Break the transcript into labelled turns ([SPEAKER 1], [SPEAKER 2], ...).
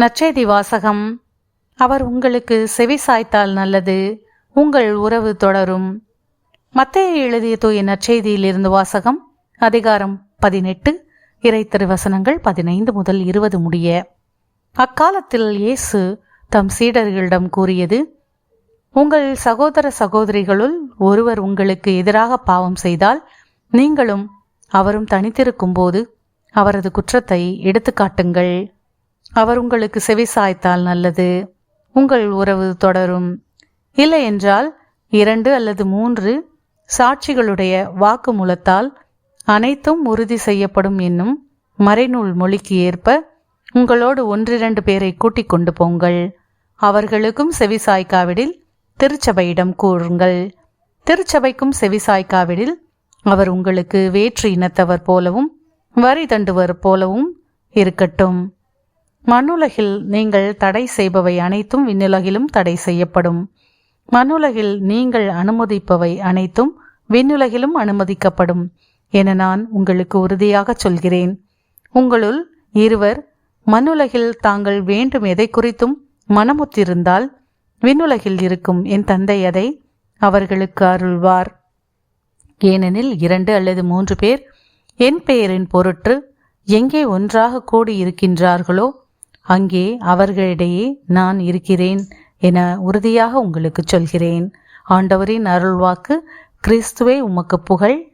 [SPEAKER 1] நற்செய்தி வாசகம். அவர் உங்களுக்கு செவி சாய்த்தால் நல்லது உங்கள் உறவு தொடரும். மத்தையை எழுதிய தூய நற்செய்தியிலிருந்து வாசகம் அதிகாரம் பதினெட்டு இறைத்திரு வசனங்கள் பதினைந்து முதல் இருபது முடிய. அக்காலத்தில் இயேசு தம் சீடர்களிடம் கூறியது உங்கள் சகோதர சகோதரிகளுள் ஒருவர் உங்களுக்கு எதிராக பாவம் செய்தால் நீங்களும் அவரும் தனித்திருக்கும் போது அவரது குற்றத்தை எடுத்துக்காட்டுங்கள். அவர் உங்களுக்கு செவி சாய்த்தால் நல்லது உங்கள் உறவு தொடரும். இல்லை என்றால் இரண்டு அல்லது மூன்று சாட்சிகளுடைய வாக்குமூலத்தால் அனைத்தும் உறுதி செய்யப்படும் என்னும் மறைநூல் மொழிக்கு ஏற்ப உங்களோடு ஒன்றிரண்டு பேரை கூட்டிக் கொண்டு போங்கள். அவர்களுக்கும் செவிசாய்க்காவிடில் திருச்சபையிடம் கூறுங்கள். திருச்சபைக்கும் செவிசாய்க்காவிடில் அவர் உங்களுக்கு வேற்று இனத்தவர் போலவும் வரி தண்டுவர் போலவும் இருக்கட்டும். மண்ணுலகில் நீங்கள் தடை செய்பவை அனைத்தும் விண்ணுலகிலும் தடை செய்யப்படும். மண்ணுலகில் நீங்கள் அனுமதிப்பவை அனைத்தும் விண்ணுலகிலும் அனுமதிக்கப்படும் என நான் உங்களுக்கு உறுதியாக சொல்கிறேன். உங்களுள் இருவர் மண்ணுலகில் தாங்கள் வேண்டும் எதை குறித்தும் மனமுத்திருந்தால் விண்ணுலகில் இருக்கும் என் தந்தை அதை அவர்களுக்கு அருள்வார். ஏனெனில் இரண்டு அல்லது மூன்று பேர் என் பெயரின் பொருட்டு எங்கே ஒன்றாக கூடி இருக்கின்றார்களோ அங்கே அவர்களிடையே நான் இருக்கிறேன் என உறுதியாக உங்களுக்கு சொல்கிறேன். ஆண்டவரின் அருள்வாக்கு கிறிஸ்துவே உமக்கு புகழ்.